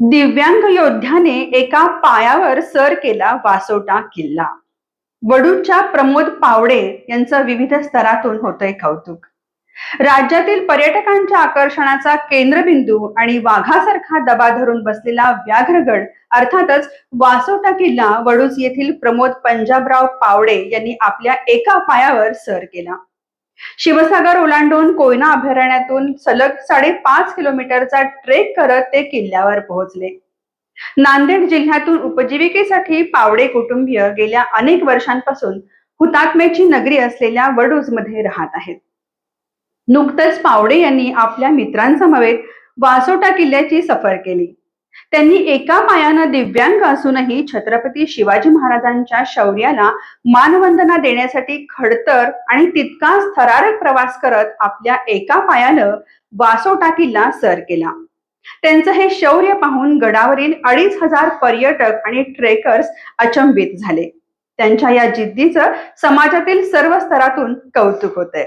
दिव्यांग योद्ध्याने एका पायावर सर केला वासोटा किल्ला. वडूच्या प्रमोद पावडे यांचं विविध स्तरातून होतंय कौतुक. राज्यातील पर्यटकांच्या आकर्षणाचा केंद्रबिंदू आणि वाघासारखा दबा धरून बसलेला व्याघ्रगड अर्थातच वासोटा किल्ला वडूज येथील प्रमोद पंजाबराव पावडे यांनी आपल्या एका पायावर सर केला. शिवसागर ओलांडून कोयना अभयारण्यातून सलग साडेपाच किलोमीटरचा ट्रेक करत ते किल्ल्यावर पोहोचले. नांदेड जिल्ह्यातून उपजीविकेसाठी पावडे कुटुंबीय गेल्या अनेक वर्षांपासून हुतात्म्याची नगरी असलेल्या वडूजमध्ये राहत आहेत. नुकतंच पावडे यांनी आपल्या मित्रांसमवेत वासोटा किल्ल्याची सफर केली. त्यांनी एका पायानं दिव्यांग असूनही छत्रपती शिवाजी महाराजांच्या शौर्याला मानवंदना देण्यासाठी खडतर आणि तितकाच थरारक प्रवास करत आपल्या एका पायानं वासोटा किल्ला सर केला. त्यांचं हे शौर्य पाहून गडावरील अडीच हजार पर्यटक आणि ट्रेकर्स अचंबित झाले. त्यांच्या या जिद्दीचं समाजातील सर्व स्तरातून कौतुक होतंय.